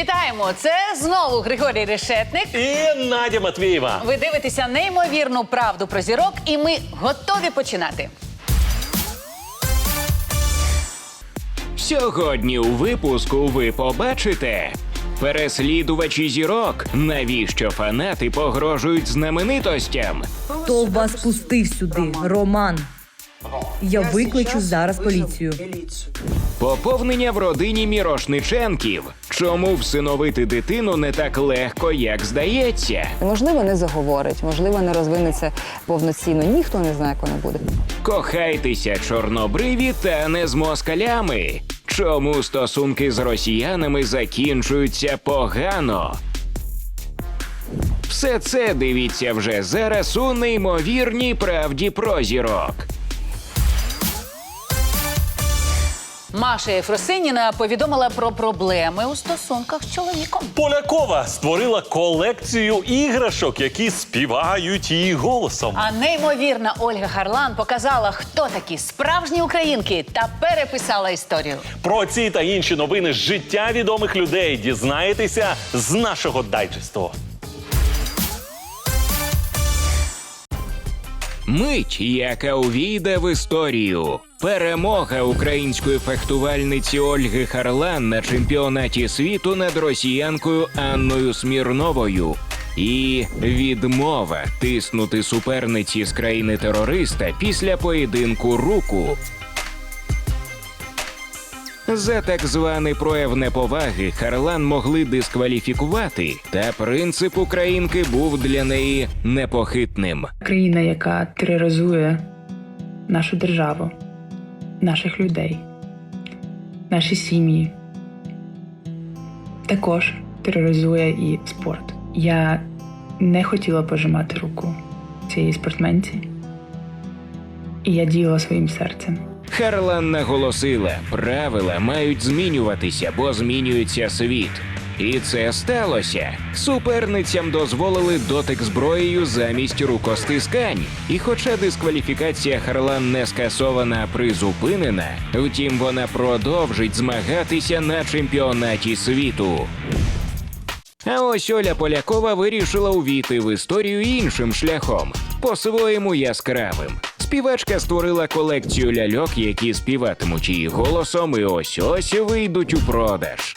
Вітаємо! Це знову Григорій Решетник. І Надя Матвієва. Ви дивитеся неймовірну правду про зірок, і ми готові починати. Сьогодні у випуску ви побачите переслідувачі зірок. Навіщо фанати погрожують знаменитостям? Хто вас пустив сюди? Роман. Я викличу зараз поліцію. Поповнення в родині Мірошниченків. Чому всиновити дитину не так легко, як здається? Можливо, не заговорить, можливо, не розвинеться повноцінно. Ніхто не знає, як воно буде. Кохайтеся чорнобриві та не з москалями. Чому стосунки з росіянами закінчуються погано? Все це дивіться вже зараз у неймовірній правді про зірок. Маша Єфросиніна повідомила про проблеми у стосунках з чоловіком. Полякова створила колекцію іграшок, які співають її голосом. А неймовірна Ольга Харлан показала, хто такі справжні українки, та переписала історію. Про ці та інші новини з життя відомих людей дізнаєтеся з нашого дайджесту. Мить, яка увійде в історію. Перемога української фехтувальниці Ольги Харлан на чемпіонаті світу над росіянкою Анною Смірновою. І відмова тиснути суперниці з країни терориста після поєдинку руку. За так званий прояв неповаги Харлан могли дискваліфікувати, та принцип українки був для неї непохитним. країна, яка тероризує нашу державу, наших людей, наші сім'ї, також тероризує і спорт. Я не хотіла пожимати руку цієї спортсменці, і я діяла своїм серцем. Харлан наголосила, правила мають змінюватися, бо змінюється світ. І це сталося. Суперницям дозволили дотик зброєю замість рукостискань. І хоча дискваліфікація Харлан не скасована, а призупинена, втім вона продовжить змагатися на чемпіонаті світу. А ось Оля Полякова вирішила увійти в історію іншим шляхом, по-своєму яскравим. Співачка створила колекцію ляльок, які співатимуть її голосом, і ось ось вийдуть у продаж.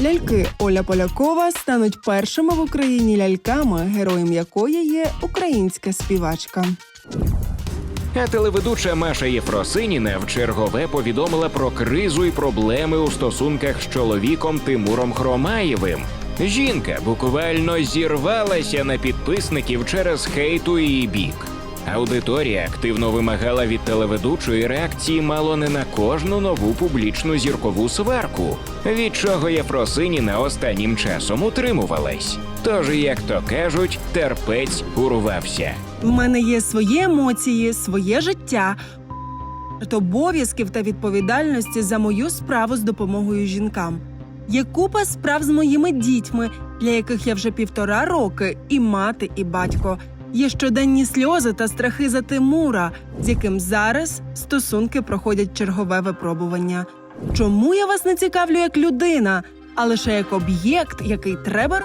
Ляльки Оля Полякова стануть першими в Україні ляльками, героєм якої є українська співачка. А телеведуча Маша Єфросиніна в чергове повідомила про кризу і проблеми у стосунках з чоловіком Тимуром Хромаєвим. Жінка буквально зірвалася на підписників через хейт у її бік. Аудиторія активно вимагала від телеведучої реакції мало не на кожну нову публічну зіркову сварку, від чого Єфросиніна останнім часом утримувалась. Тож, як то кажуть, терпець урвався. В мене є свої емоції, своє життя, обов'язків та відповідальності за мою справу з допомогою жінкам. Є купа справ з моїми дітьми, для яких я вже півтора роки, і мати, і батько. Є щоденні сльози та страхи за Тимура, з яким зараз стосунки проходять чергове випробування. Чому я вас не цікавлю як людина, а лише як об'єкт, який треба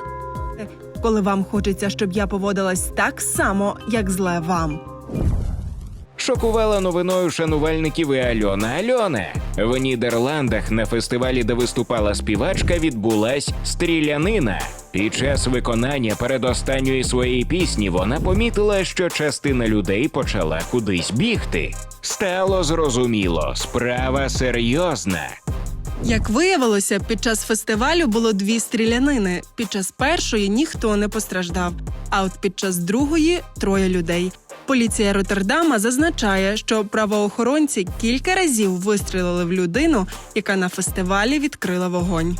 коли вам хочеться, щоб я поводилась так само, як зле вам. Шокувала новиною шанувальників і Альона Альона. В Нідерландах на фестивалі, де виступала співачка, відбулась стрілянина. Під час виконання передостанньої своєї пісні вона помітила, що частина людей почала кудись бігти. Стало зрозуміло, справа серйозна. Як виявилося, під час фестивалю було дві стрілянини. Під час першої ніхто не постраждав, а от під час другої троє людей. Поліція Роттердама зазначає, що правоохоронці кілька разів вистрілили в людину, яка на фестивалі відкрила вогонь.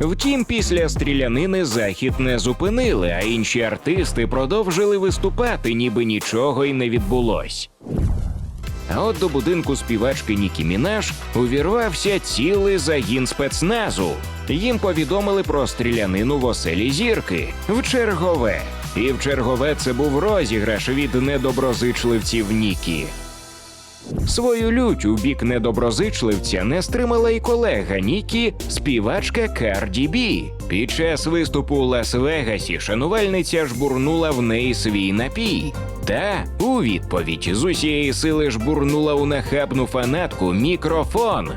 Втім, після стрілянини захід не зупинили, а інші артисти продовжили виступати, ніби нічого й не відбулось. А от до будинку співачки Нікі Мінаш увірвався цілий загін спецназу. Їм повідомили про стрілянину в оселі зірки в чергове. І в чергове це був розіграш від недоброзичливців Нікі. Свою лють у бік недоброзичливця не стримала й колега Нікі, співачка Карді Бі. Під час виступу у Лас-Вегасі шанувальниця жбурнула в неї свій напій. Та у відповідь з усієї сили жбурнула у нахабну фанатку мікрофон.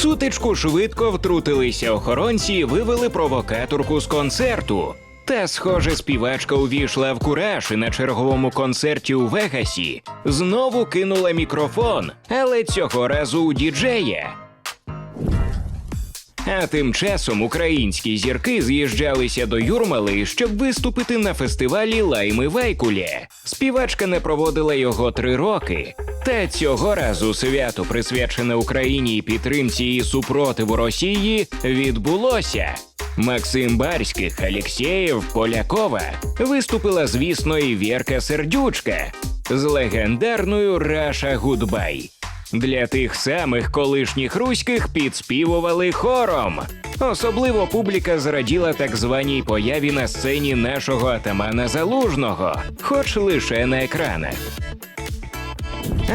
Сутичку швидко втрутилися охоронці і вивели провокаторку з концерту. Та, схоже, співачка увійшла в кураж і на черговому концерті у Вегасі знову кинула мікрофон, але цього разу у діджея. А тим часом українські зірки з'їжджалися до Юрмали, щоб виступити на фестивалі Лайми Вайкулє. Співачка не проводила його три роки. Та цього разу свято, присвячене Україні і підтримці і супротиву Росії, відбулося. Максим Барських, Алєксєєв, Полякова виступила, звісно, і Вірка Сердючка з легендарною Раша Гудбай. Для тих самих колишніх руських підспівували хором. Особливо публіка зраділа так званій появі на сцені нашого атамана Залужного, хоч лише на екранах.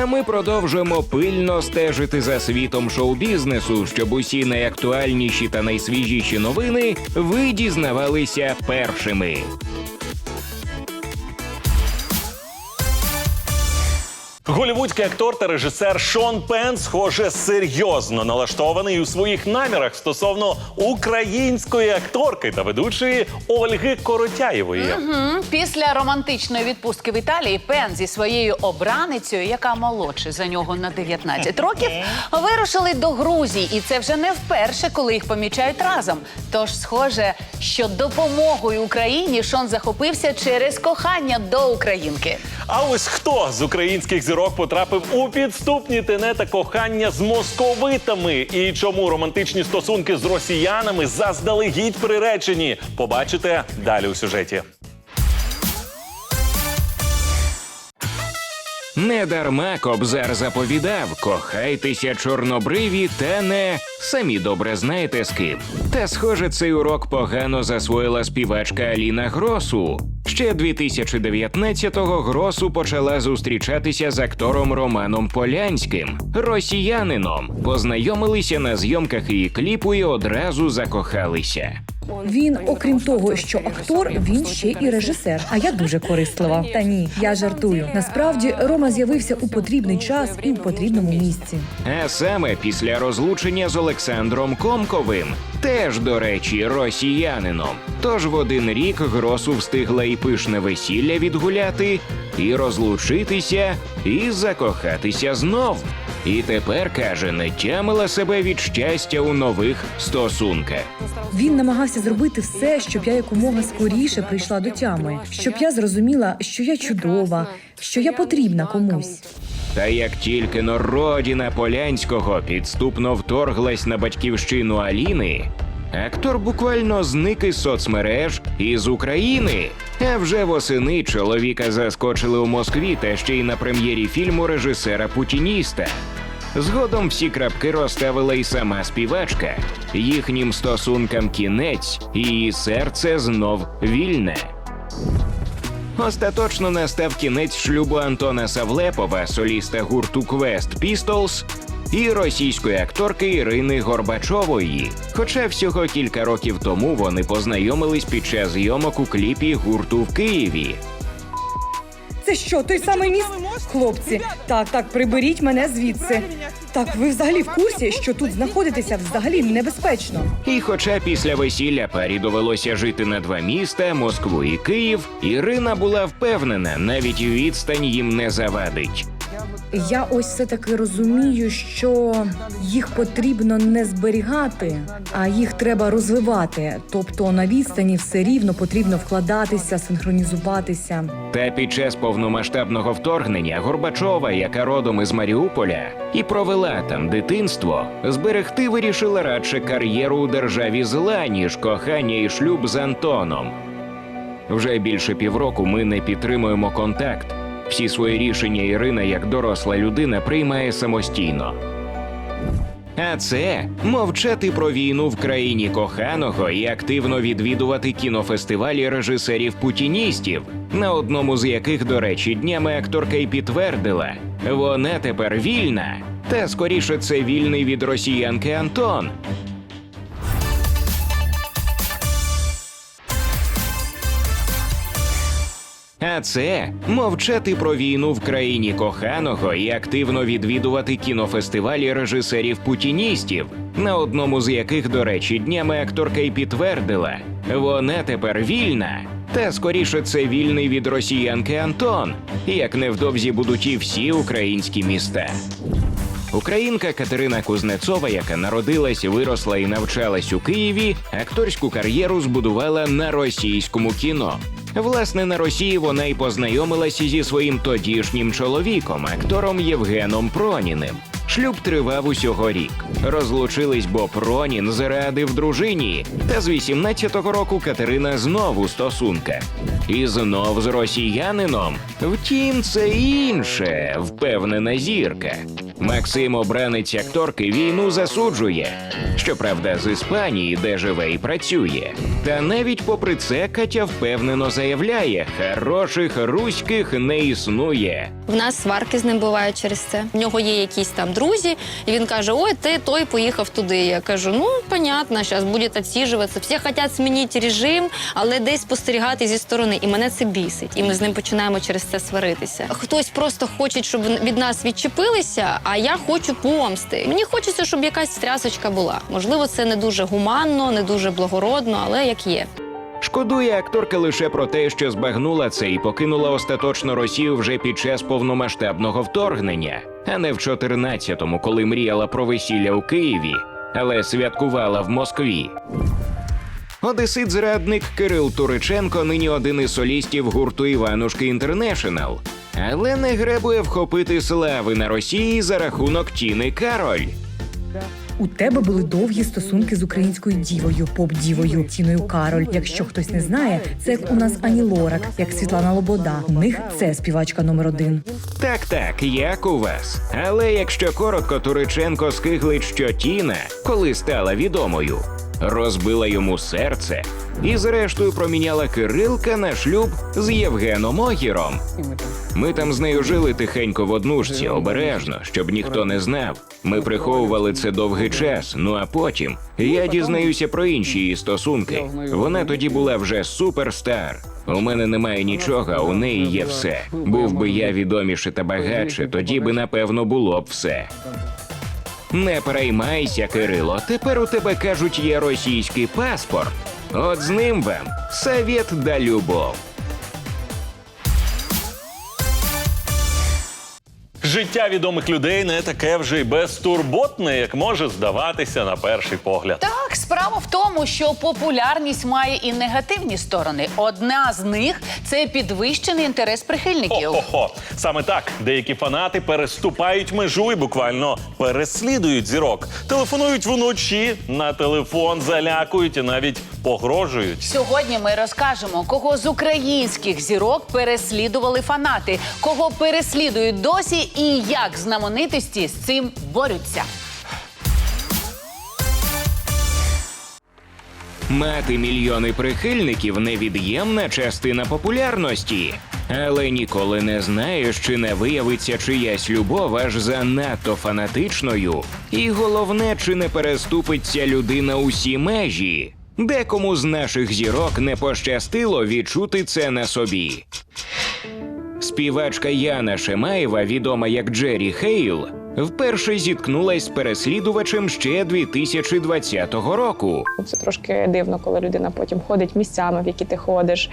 А ми продовжуємо пильно стежити за світом шоу-бізнесу, щоб усі найактуальніші та найсвіжіші новини ви дізнавалися першими. Голівудський актор та режисер Шон Пен, схоже, серйозно налаштований у своїх намірах стосовно української акторки та ведучої Ольги Коротяєвої. М, Після романтичної відпустки в Італії Пен зі своєю обраницею, яка молодше за нього на 19 років, вирушили до Грузії, і це вже не вперше, коли їх помічають разом. Тож, схоже, що допомогою Україні Шон захопився через кохання до українки. А ось хто з українських зірок потрапив у підступні тенета кохання з московитами і чому романтичні стосунки з росіянами заздалегідь приречені? Побачите далі у сюжеті. Недарма Кобзар заповідав: кохайтеся чорнобриві та не самі добре знаєте з ким. Та схоже, цей урок погано засвоїла співачка Аліна Гросу. Ще 2019-го Гросу почала зустрічатися з актором Романом Полянським, росіянином. Познайомилися на зйомках її кліпу і одразу закохалися. Він, окрім того, що актор, він ще і режисер. А я дуже корислива. Та ні, я жартую. Насправді Рома з'явився у потрібний час і в потрібному місці. А саме після розлучення з Олександром Комковим, теж, до речі, росіянином. Тож в один рік Гросу встигла і пишне весілля відгуляти, і розлучитися, і закохатися знов. І тепер каже, не тямила себе від щастя у нових стосунках. Він намагався зробити все, щоб я якомога скоріше прийшла до тями, щоб я зрозуміла, що я чудова, що я потрібна комусь. Та як тільки но родина Полянського підступно вторглась на батьківщину Аліни, актор буквально зник із соцмереж і з України. А вже восени чоловіка заскочили у Москві та ще й на прем'єрі фільму режисера Путініста. Згодом всі крапки розставила й сама співачка. Їхнім стосункам кінець, її серце знов вільне. Остаточно настав кінець шлюбу Антона Савлепова, соліста гурту Quest Pistols, і російської акторки Ірини Горбачової. Хоча всього кілька років тому вони познайомились під час зйомок у кліпі гурту в Києві. Це що, той самий міст? Хлопці, так, так, приберіть мене звідси. Так, ви взагалі в курсі, що тут знаходитися взагалі небезпечно. І хоча після весілля парі довелося жити на два міста Москву і Київ, Ірина була впевнена, навіть відстань їм не завадить. Я ось все таки розумію, що їх потрібно не зберігати, а їх треба розвивати. Тобто на відстані все рівно потрібно вкладатися, синхронізуватися. Та під час повномасштабного вторгнення Горбачова, яка родом із Маріуполя, і провела там дитинство, зберегти вирішила радше кар'єру у державі зла, ніж кохання і шлюб з Антоном. Вже більше півроку ми не підтримуємо контакт. Всі свої рішення Ірина, як доросла людина, приймає самостійно. А це мовчати про війну в країні коханого і активно відвідувати кінофестивалі режисерів-путіністів, на одному з яких, до речі, днями акторка й підтвердила, вона тепер вільна. Та скоріше це вільний від росіянки Антон. А це мовчати про війну в країні коханого і активно відвідувати кінофестивалі режисерів-путіністів, на одному з яких, до речі, днями акторка й підтвердила, вона тепер вільна. Та скоріше це вільний від росіянки Антон, як невдовзі будуть і всі українські міста. Українка Катерина Кузнецова, яка народилась, виросла і навчалась у Києві, акторську кар'єру збудувала на російському кіно. Власне, на Росії вона й познайомилася зі своїм тодішнім чоловіком, актором Євгеном Проніним. Шлюб тривав усього рік. Розлучились, бо Пронін зрадив дружині. Та з 18-го року Катерина знов у стосунках. І знов з росіянином. Втім, це інше, впевнена зірка. Максим, обранець акторки, війну засуджує. Щоправда, з Іспанії, де живе і працює. Та навіть попри це Катя впевнено заявляє: хороших руських не існує. В нас сварки з ним бувають через це. В нього є якісь там друзі, і він каже: Ой, ти той поїхав туди. Я кажу: ну понятно, зараз буде відсіжуватися. Всі хочуть змінити режим, але десь спостерігати зі сторони. І мене це бісить. І ми з ним починаємо через це сваритися. Хтось просто хоче, щоб від нас відчепилися, а я хочу помсти. Мені хочеться, щоб якась стрясочка була. Можливо, це не дуже гуманно, не дуже благородно, але як є. Шкодує акторка лише про те, що збагнула це і покинула остаточно Росію вже під час повномасштабного вторгнення, а не в 14-му, коли мріяла про весілля у Києві, але святкувала в Москві. Одесит зрадник Кирил Туриченко нині один із солістів гурту Іванушки Інтернешнл, але не гребує вхопити слави на Росії за рахунок Тіни Кароль. У тебе були довгі стосунки з українською дівою, поп-дівою Тіною Кароль. Якщо хтось не знає, це як у нас Ані Лорак, як Світлана Лобода. У них це співачка номер один. Так, так, як у вас. Але якщо коротко, Туриченко скиглить, що Тіна, коли стала відомою, розбила йому серце і зрештою проміняла Кирилка на шлюб з Євгеном Огіром. Ми там з нею жили тихенько в однушці, обережно, щоб ніхто не знав. Ми приховували це довгий час. Ну а потім я дізнаюся про інші її стосунки. Вона тоді була вже суперстар. У мене немає нічого, а у неї є все. Був би я відоміше та багатше, тоді би напевно було б все. Не переймайся, Кирило. Тепер у тебе кажуть, є російський паспорт. От з ним вам совет да любов. Життя відомих людей не таке вже й безтурботне, як може здаватися на перший погляд. Так, справа в тому, що популярність має і негативні сторони. Одна з них це підвищений інтерес прихильників. Хо-хо-хо. Саме так деякі фанати переступають межу і буквально переслідують зірок. Телефонують вночі на телефон, залякують і навіть погрожують. Сьогодні ми розкажемо, кого з українських зірок переслідували фанати, кого переслідують досі, і як знаменитості з цим борються. Мати мільйони прихильників невід'ємна частина популярності. Але ніколи не знаєш, чи не виявиться чиясь любов аж занадто фанатичною. І головне, чи не переступить ця людина усі межі. Декому з наших зірок не пощастило відчути це на собі. Співачка Яна Шемаєва, відома як Джері Хейл, вперше зіткнулась з переслідувачем ще 2020 року. Це трошки дивно, коли людина потім ходить місцями, в які ти ходиш,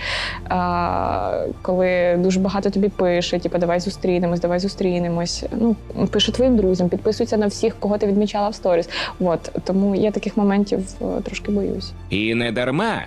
а, коли дуже багато тобі пише, типу, давай зустрінемось, давай зустрінемось. Ну, пише твоїм друзям, підписується на всіх, кого ти відмічала в сторіс. От тому я таких моментів е, трошки боюсь. І не дарма.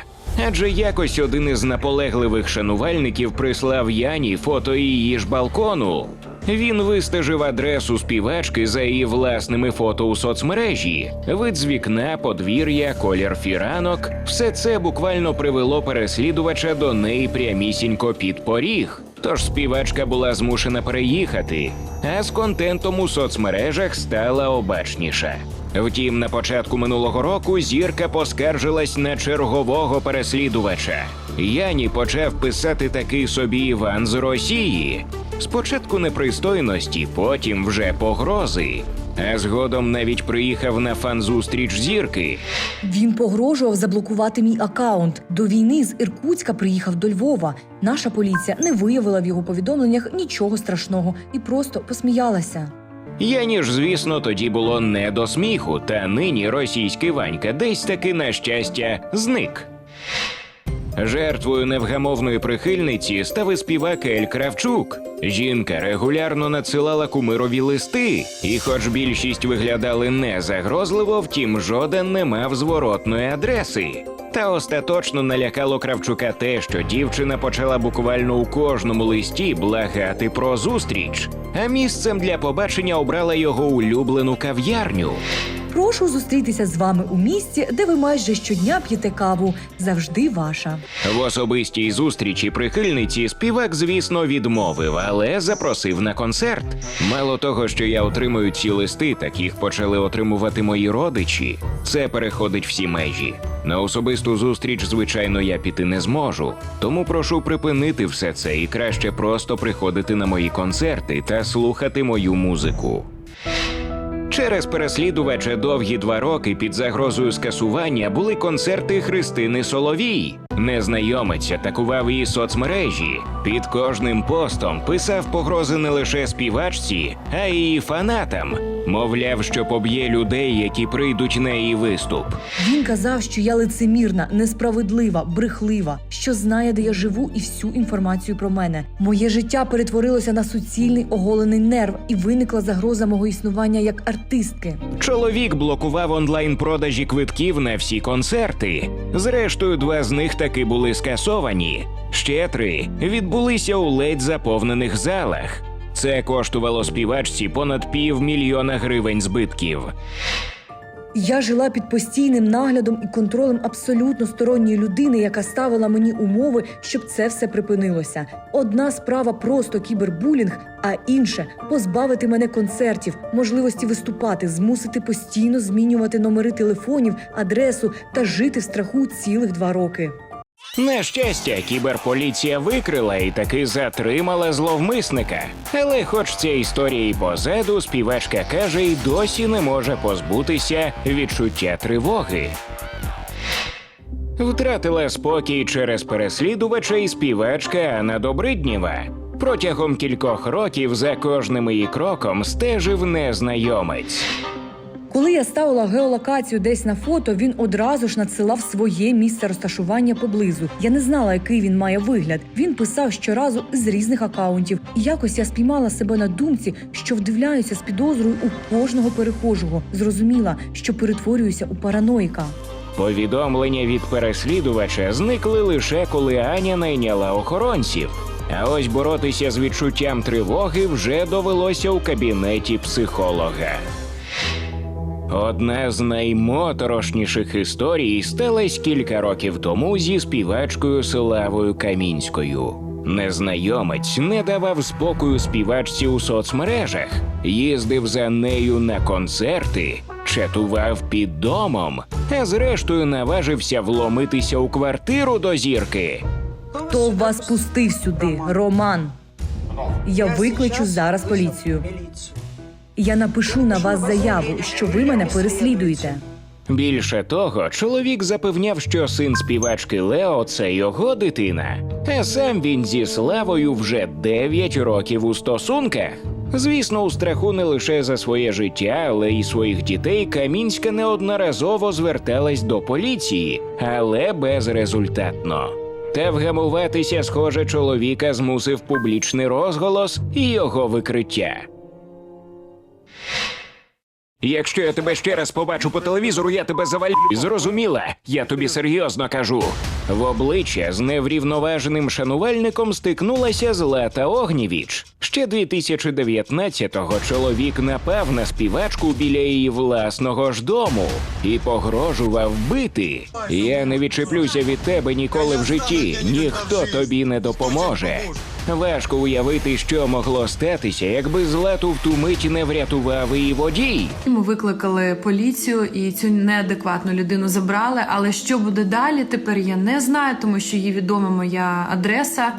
Адже якось один із наполегливих шанувальників прислав Яні фото її ж балкону. Він вистежив адресу співачки за її власними фото у соцмережі. Вид з вікна, подвір'я, колір фіранок все це буквально привело переслідувача до неї прямісінько під поріг. Тож співачка була змушена переїхати, а з контентом у соцмережах стала обачніша. Втім, на початку минулого року зірка поскаржилась на чергового переслідувача. Яні почав писати такий собі Іван з Росії. Спочатку непристойності, потім вже погрози. А згодом навіть приїхав на фан-зустріч зірки. Він погрожував заблокувати мій акаунт. До війни з Іркутська приїхав до Львова. Наша поліція не виявила в його повідомленнях нічого страшного і просто посміялася. Яні ж, звісно, тоді було не до сміху, та нині російський Ванька десь таки на щастя зник. Жертвою невгамовної прихильниці став і співак Ель Кравчук. Жінка регулярно надсилала кумирові листи, і, хоч більшість виглядали не загрозливо, втім, жоден не мав зворотної адреси. Та остаточно налякало Кравчука те, що дівчина почала буквально у кожному листі благати про зустріч, а місцем для побачення обрала його улюблену кав'ярню. Прошу зустрітися з вами у місті, де ви майже щодня п'єте каву. Завжди ваша. В особистій зустрічі прихильниці співак, звісно, відмовив, але запросив на концерт. Мало того, що я отримую ці листи, так їх почали отримувати мої родичі. Це переходить всі межі. На особисту зустріч, звичайно, я піти не зможу. Тому прошу припинити все це і краще просто приходити на мої концерти та слухати мою музику. Через переслідувача довгі два роки під загрозою скасування були концерти Христини Соловій. Незнайомець атакував її соцмережі. Під кожним постом писав погрози не лише співачці, а й її фанатам. Мовляв, що поб'є людей, які прийдуть на її виступ. Він казав, що я лицемірна, несправедлива, брехлива, що знає, де я живу, і всю інформацію про мене. Моє життя перетворилося на суцільний оголений нерв, і виникла загроза мого існування як артистки. Чоловік блокував онлайн-продажі квитків на всі концерти. Зрештою, два з них таки були скасовані. Ще три відбулися у ледь заповнених залах. Це коштувало співачці понад півмільйона гривень збитків. Я жила під постійним наглядом і контролем абсолютно сторонньої людини, яка ставила мені умови, щоб це все припинилося. Одна справа просто кібербулінг, а інше позбавити мене концертів, можливості виступати, змусити постійно змінювати номери телефонів, адресу та жити в страху цілих два роки. На щастя, кіберполіція викрила і таки затримала зловмисника. Але, хоч ця історія і позаду, співачка каже, й досі не може позбутися відчуття тривоги. Втратила спокій через переслідувача і співачка Анна Добриднєва. Протягом кількох років за кожним її кроком стежив незнайомець. Коли я ставила геолокацію десь на фото, він одразу ж надсилав своє місце розташування поблизу. Я не знала, який він має вигляд. Він писав щоразу з різних акаунтів. І якось я спіймала себе на думці, що вдивляюся з підозрою у кожного перехожого. Зрозуміла, що перетворююся у параноїка. Повідомлення від переслідувача зникли лише коли Аня найняла охоронців. А ось боротися з відчуттям тривоги вже довелося у кабінеті психолога. Одна з наймоторошніших історій сталася кілька років тому зі співачкою Славою Камінською. Незнайомець не давав спокою співачці у соцмережах, їздив за нею на концерти, чатував під домом, а зрештою наважився вломитися у квартиру до зірки. Хто вас пустив сюди? Роман. Я викличу зараз поліцію. Я напишу на вас заяву, що ви мене переслідуєте. Більше того, чоловік запевняв, що син співачки Лео це його дитина, а сам він зі славою вже 9 років у стосунках. Звісно, у страху не лише за своє життя, але й своїх дітей Камінська неодноразово зверталась до поліції, але безрезультатно. Та вгамуватися, схоже, чоловіка змусив публічний розголос і його викриття. Якщо я тебе ще раз побачу по телевізору, я тебе завалю. Зрозуміла? Я тобі серйозно кажу. В обличчя з неврівноваженим шанувальником стикнулася Злата Огнєвіч. Ще 2019-го чоловік напав на співачку біля її власного ж дому і погрожував бити. Я не відчеплюся від тебе ніколи в житті. Ніхто тобі не допоможе. Важко уявити, що могло статися, якби злату в ту мить не врятував її водій. Ми викликали поліцію і цю неадекватну людину забрали. Але що буде далі, тепер я не знаю, тому що їй відома моя адреса,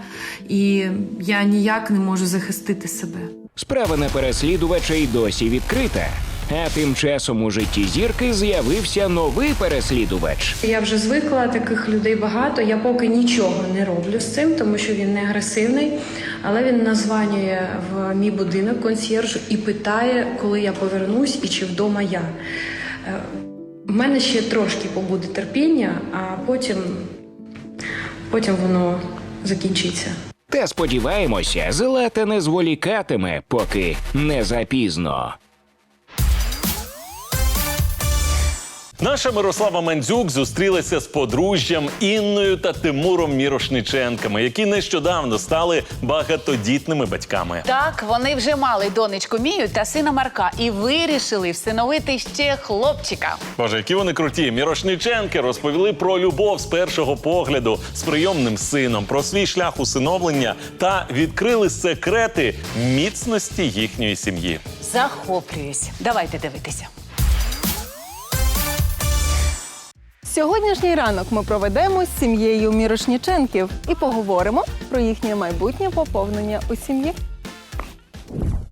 і я ніяк не можу захистити себе. Справа на переслідувача й досі відкрита. А тим часом у житті зірки з'явився новий переслідувач. Я вже звикла, таких людей багато. Я поки нічого не роблю з цим, тому що він не агресивний. Але він названює в мій будинок консьєржу і питає, коли я повернусь і чи вдома я. Е, У мене ще трошки побуде терпіння, а потім, потім воно закінчиться. Та сподіваємося, злата не зволікатиме, поки не запізно. Наша Мирослава Мандзюк зустрілася з подружжям Інною та Тимуром Мірошниченками, які нещодавно стали багатодітними батьками. Так, вони вже мали донечку Мію та сина Марка і вирішили всиновити ще хлопчика. Боже, які вони круті. Мірошниченки розповіли про любов з першого погляду з прийомним сином, про свій шлях усиновлення та відкрили секрети міцності їхньої сім'ї. Захоплююсь. Давайте дивитися. Сьогоднішній ранок ми проведемо з сім'єю Мірошніченків і поговоримо про їхнє майбутнє поповнення у сім'ї.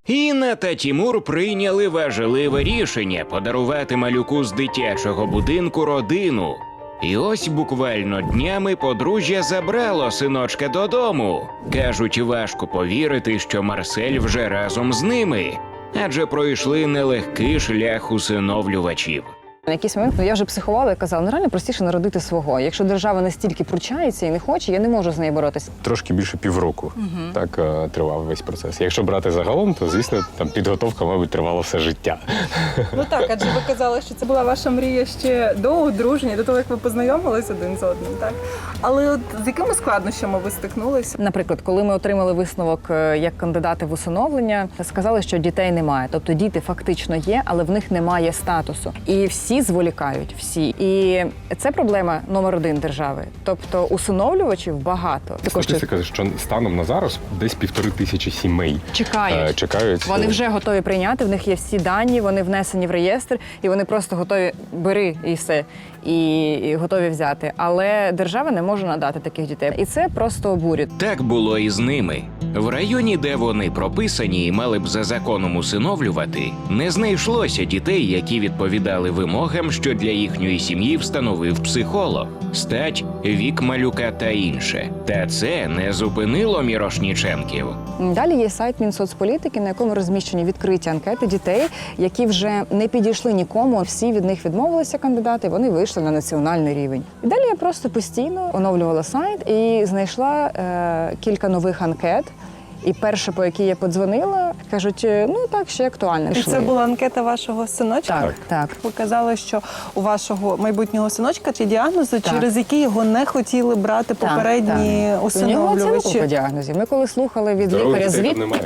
Інна та Тімур прийняли важливе рішення подарувати малюку з дитячого будинку родину. І ось буквально днями подружжя забрало синочка додому. Кажуть, важко повірити, що Марсель вже разом з ними, адже пройшли нелегкий шлях усиновлювачів. На якийсь момент ну, я вже психувала і казала, ну реально простіше народити свого. Якщо держава настільки пручається і не хоче, я не можу з нею боротися. Трошки більше півроку так е, тривав весь процес. Якщо брати загалом, то звісно там підготовка, мабуть, тривала все життя. Ну так, адже ви казали, що це була ваша мрія ще до одруження, до того як ви познайомились один з одним, так? Але от з якими складнощами ви стикнулися? Наприклад, коли ми отримали висновок е, як кандидати в усиновлення, сказали, що дітей немає. Тобто діти фактично є, але в них немає статусу. І всі зволікають, всі. І це проблема номер один держави. Тобто усиновлювачів багато. Також Статистика, що станом на зараз десь півтори тисячі сімей чекають. е, чекають. Вони вже готові прийняти, в них є всі дані, вони внесені в реєстр, і вони просто готові бери і все, і, готові взяти. Але держава не може надати таких дітей. І це просто обурює. Так було і з ними. В районі, де вони прописані і мали б за законом усиновлювати, не знайшлося дітей, які відповідали вимогам, що для їхньої сім'ї встановив психолог, стать, вік малюка та інше. Та це не зупинило Мірошніченків. Далі є сайт Мінсоцполітики, на якому розміщені відкриті анкети дітей, які вже не підійшли нікому. Всі від них відмовилися кандидати. Вони вийшли на національний рівень. І далі я просто постійно оновлювала сайт і знайшла е, кілька нових анкет. І перша, по якій я подзвонила, кажуть, «Е, ну так ще актуально. І це була анкета вашого синочка? так, так. Ви казали, що у вашого майбутнього синочка ті діагнози, Так. через які його не хотіли брати попередні так. У нього ціла усиновлювачі. купа діагнозів. Ми коли слухали від Здорових лікаря звіт, немає.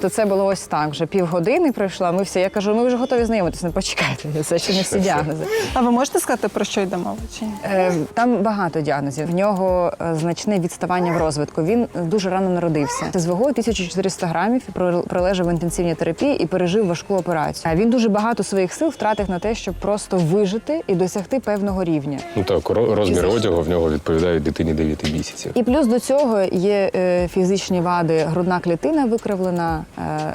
То це було ось так. Вже півгодини пройшло. Ми всі. Я кажу, ми вже готові знайомитися. Не почекайте. Це ще не всі діагнози. А ви можете сказати, про що йде мова? Чи ні? Е, Там багато діагнозів. В нього е, значне відставання в розвитку. Він дуже рано народився. З вагою 1400 грамів про- пролежав в інтенсивній терапії і пережив важку операцію. А Він дуже багато своїх сил втратив на те, щоб просто вижити і досягти певного рівня. Ну так, ро- розмір одягу в нього відповідає дитині 9 місяців. І плюс до цього є е, фізичні вади, грудна клітина викривлена,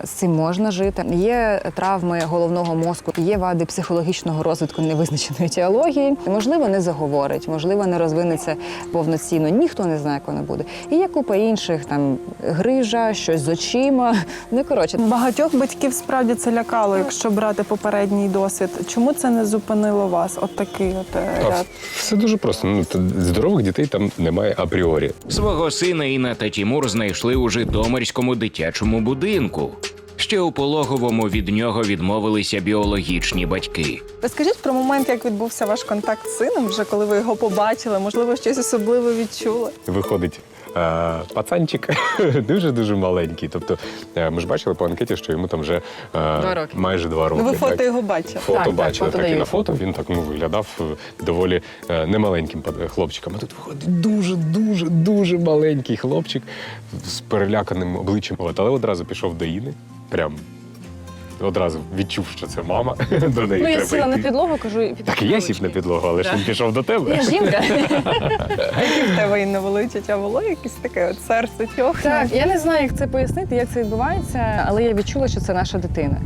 з цим можна жити. Є травми головного мозку, є вади психологічного розвитку невизначеної теології. Можливо, не заговорить, можливо, не розвинеться повноцінно. Ніхто не знає, як воно буде. І є купа інших там грижа, щось з очима. Ну коротше, Багатьох батьків справді це лякало, якщо брати попередній досвід. Чому це не зупинило вас? От такий от е, ряд. все дуже просто. Ну здорових дітей там немає апріорі. Свого сина Інна та Тімур знайшли у Житомирському дитячому будинку. Ще у пологовому від нього відмовилися біологічні батьки. Розкажіть про момент, як відбувся ваш контакт з сином, вже коли ви його побачили, можливо, щось особливе відчули. Виходить пацанчик дуже дуже маленький. Тобто, е, ми ж бачили по анкеті, що йому там вже е, Два роки. майже два роки. Ну, ви фото так. його бачили. Фото Так, так, бачили, фото так, і на фото він так ну, виглядав е, доволі е, немаленьким хлопчиком. А тут виходить дуже, дуже, дуже маленький хлопчик з переляканим обличчям. От, але одразу пішов до Іни. Прям одразу відчув, що це мама. До неї Ну, я треба сіла на йти. підлогу, кажу, і Так і я сів на підлогу, але ж він пішов до тебе. Я жінка. А які в тебе Інна були відчуття? Було якесь таке от серце тьохне? Так, я не знаю, як це пояснити, як це відбувається, але я відчула, що це наша дитина.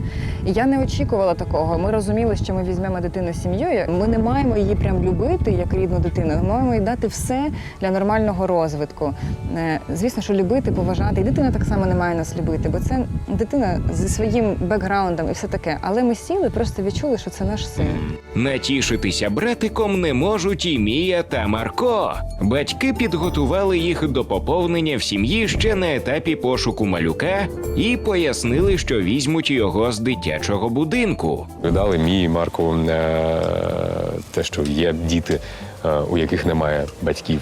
І я не очікувала такого. Ми розуміли, що ми візьмемо дитину сім'єю. Ми не маємо її прям любити як рідну дитину. Ми маємо їй дати все для нормального розвитку. Е, Звісно, що любити, поважати. І дитина так само не має нас любити, бо це дитина зі своїм бекграундом і все таке. Але ми сіли, просто відчули, що це наш син. Натішитися братиком не можуть і Мія та Марко. Батьки підготували їх до поповнення в сім'ї ще на етапі пошуку малюка і пояснили, що візьмуть його з дитячого будинку. Дали мій і Марку е, те, що є діти, у яких немає батьків.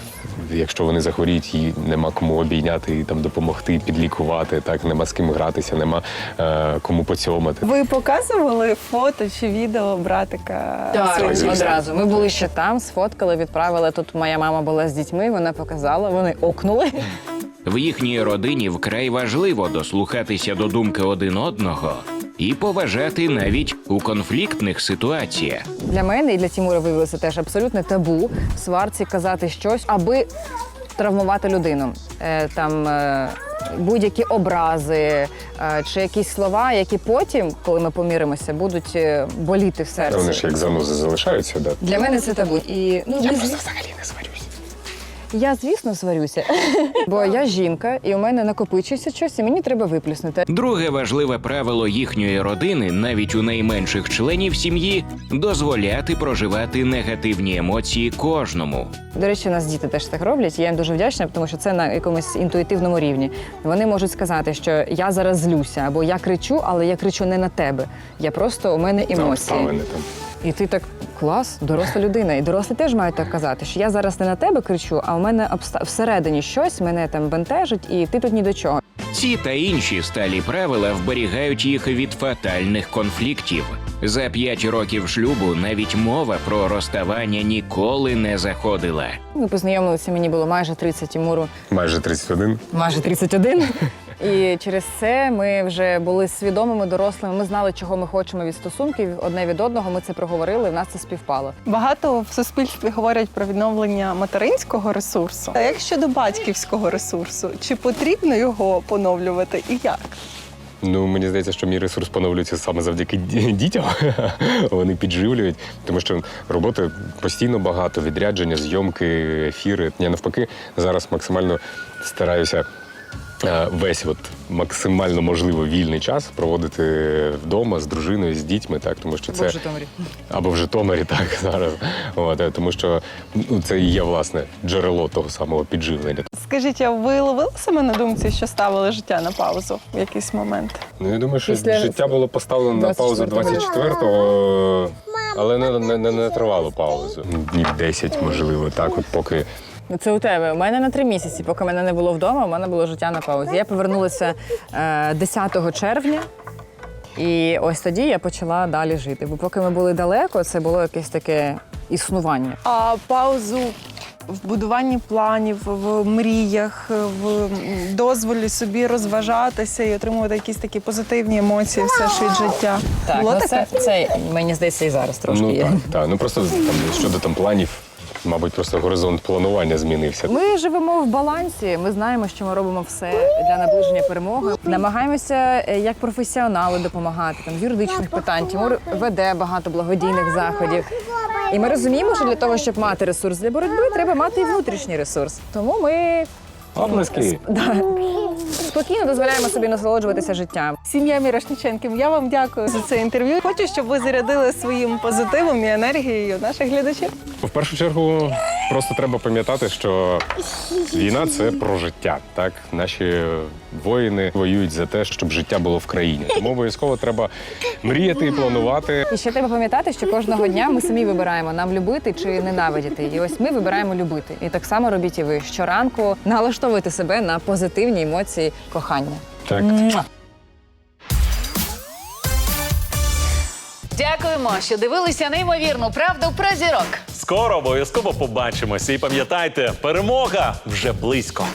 Якщо вони захворіють, і нема кому обійняти і там допомогти, підлікувати, так нема з ким гратися, нема е, кому поцьомати. Ви показували фото чи відео братика? Так, звісно. одразу. Ми були ще там, сфоткали, відправили. Тут моя мама була з дітьми, вона показала, вони окнули. В їхній родині вкрай важливо дослухатися до думки один одного і поважати навіть у конфліктних ситуаціях. Для мене і для Тімура виявилося теж абсолютне табу в сварці казати щось, аби травмувати людину. Е, там е, будь-які образи е, чи якісь слова, які потім, коли ми поміримося, будуть е, боліти в серці. Вони ж як занузи залишаються, да? Для мене це табу. І ну Я ми, просто взагалі не сварюся. Я звісно сварюся, бо я жінка, і у мене накопичується щось, і мені треба виплюснути. Друге важливе правило їхньої родини, навіть у найменших членів сім'ї, дозволяти проживати негативні емоції кожному. До речі, у нас діти теж так роблять. і Я їм дуже вдячна, тому що це на якомусь інтуїтивному рівні. Вони можуть сказати, що я зараз злюся, або я кричу, але я кричу не на тебе. Я просто у мене емоції. обставини там. І ти так клас, доросла людина. І дорослі теж мають так казати, що я зараз не на тебе кричу, а у мене обста... всередині щось мене там бентежить, і ти тут ні до чого. Ці та інші сталі правила вберігають їх від фатальних конфліктів. За п'ять років шлюбу навіть мова про розставання ніколи не заходила. Ми познайомилися, мені було майже 30 Тимуру Майже 31. майже 31. І через це ми вже були свідомими дорослими. Ми знали, чого ми хочемо від стосунків одне від одного. Ми це проговорили. В нас це співпало. Багато в суспільстві говорять про відновлення материнського ресурсу. А як щодо батьківського ресурсу? Чи потрібно його поновлювати і як? Ну, мені здається, що мій ресурс поновлюється саме завдяки дітям. Вони підживлюють, тому що роботи постійно багато, відрядження, зйомки, ефіри. Я навпаки зараз максимально стараюся. Е, Весь от максимально можливо вільний час проводити вдома з дружиною, з дітьми, так тому що це або в Житомирі, так зараз. От е, тому, що ну це і є власне джерело того самого підживлення. Скажіть, а ви ловили себе на думці, що ставили життя на паузу в якийсь момент? Ну я думаю, що Після життя було поставлено на паузу 24-го. 24-го, але не, не, не, не тривало паузу. Днів 10, можливо, так, от поки Це у тебе. У мене на три місяці, поки мене не було вдома, у мене було життя на паузі. Я повернулася е, 10 червня. І ось тоді я почала далі жити. Бо поки ми були далеко, це було якесь таке існування. А паузу в будуванні планів, в мріях, в дозволі собі розважатися і отримувати якісь такі позитивні емоції все ж від життя. Так, Було ну, таке? це, це мені здається і зараз трошки ну є. так, так. Ну просто там щодо там планів, мабуть, просто горизонт планування змінився. Ми живемо в балансі. Ми знаємо, що ми робимо все для наближення перемоги. Намагаємося е, як професіонали допомагати там з юридичних питань. Тимур веде багато благодійних заходів. І ми розуміємо, що для того, щоб мати ресурс для боротьби, треба мати і внутрішній ресурс. Тому ми Облески. да, спокійно дозволяємо собі насолоджуватися життям. Сім'я Мірошниченків, я вам дякую за це інтерв'ю. Хочу, щоб ви зарядили своїм позитивом і енергією наших глядачів. В першу чергу Просто треба пам'ятати, що війна це про життя. Так, наші воїни воюють за те, щоб життя було в країні. Тому обов'язково треба мріяти і планувати. І ще треба пам'ятати, що кожного дня ми самі вибираємо нам любити чи ненавидіти. І ось ми вибираємо любити. І так само робіть і ви щоранку налаштовуйте себе на позитивні емоції кохання. Так. Дякуємо, що дивилися неймовірну правду про зірок. Скоро обов'язково побачимося. І пам'ятайте, перемога вже близько.